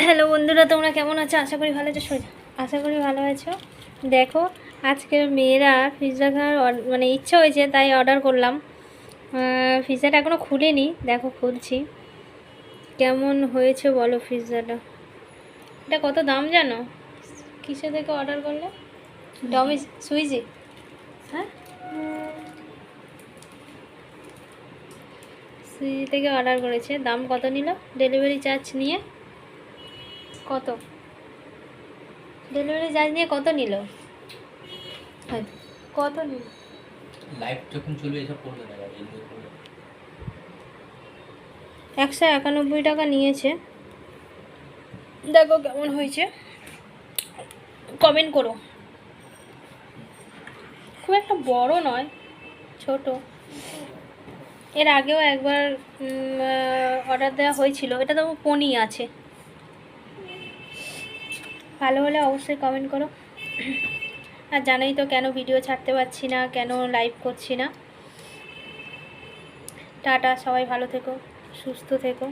Hello বন্ধুরা, তোমরা কেমন আছো? আশা করি ভালো আছো। আশা করি ভালো আছো। দেখো আজকের মেয়েরা পিৎজা খাওয়ার মানে ইচ্ছা হয়েছে, তাই অর্ডার করলাম। পিৎজাটা এখনও খুলিনি, দেখো খুলছি। কেমন হয়েছে বলো পিৎজাটা এটা কত দাম জানো? কিসে থেকে অর্ডার করলে? ডমি সুইজি হ্যাঁ? সুইজি থেকে অর্ডার করেছে। দাম কত নিল? ডেলিভারি চার্জ নিয়ে? কত? ডেলিভারি চার্জ নিয়ে কত নিল? হ্যাঁ। কত নিল? লাইভ যখন চলবে এসব করবে না একশো একানব্বই টাকা নিয়েছে। দেখো কেমন হয়েছে। কমেন্ট করো। খুব একটা বড় নয় ছোট। এর আগেও একবার অর্ডার দেওয়া হয়েছিল। এটা তো পনি আছে। ভালো হলে অবশ্যই কমেন্ট করো। আর জানোই তো কেন ভিডিও ছাড়তে পারছি না, কেন লাইভ করছি না। টাটা, সবাই ভালো থেকো, সুস্থ থেকো।